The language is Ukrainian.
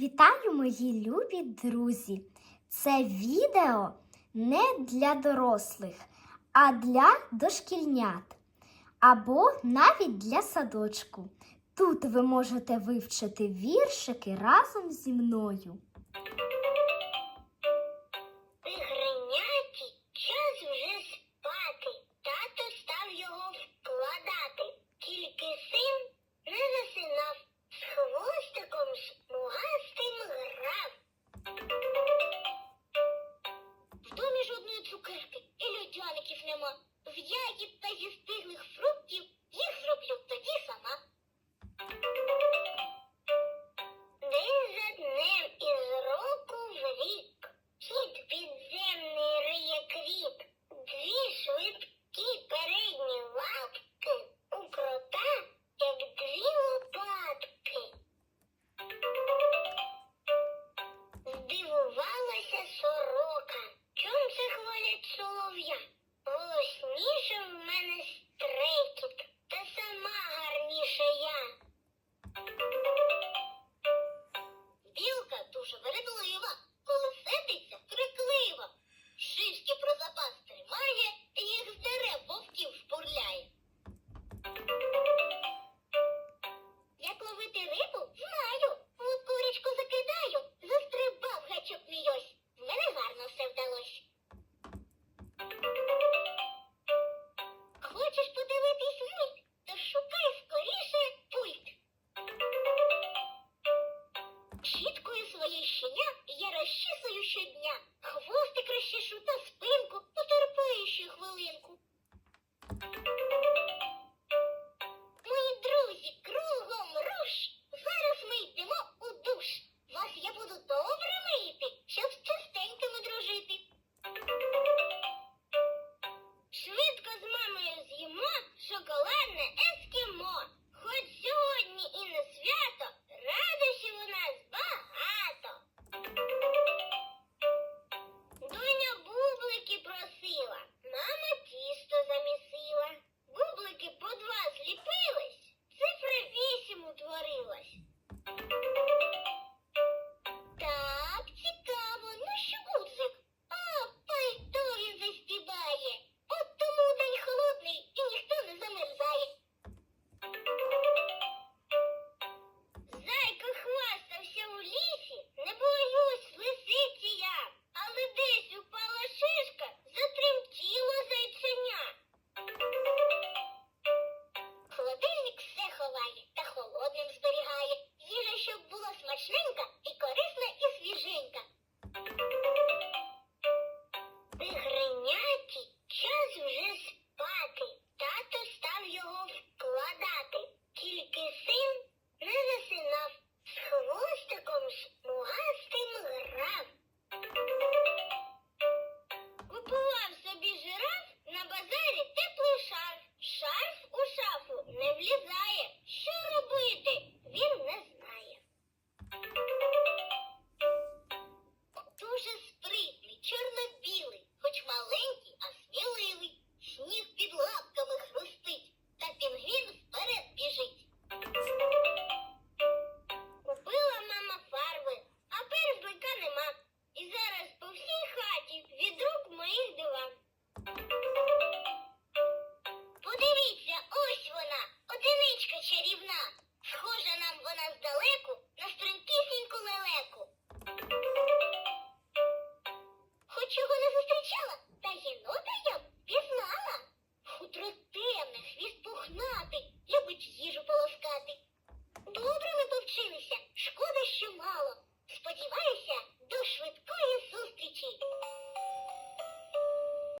Вітаю, мої любі друзі! Це відео не для дорослих, а для дошкільнят або навіть для садочку. Тут ви можете вивчити віршики разом зі мною. солов'я голосніше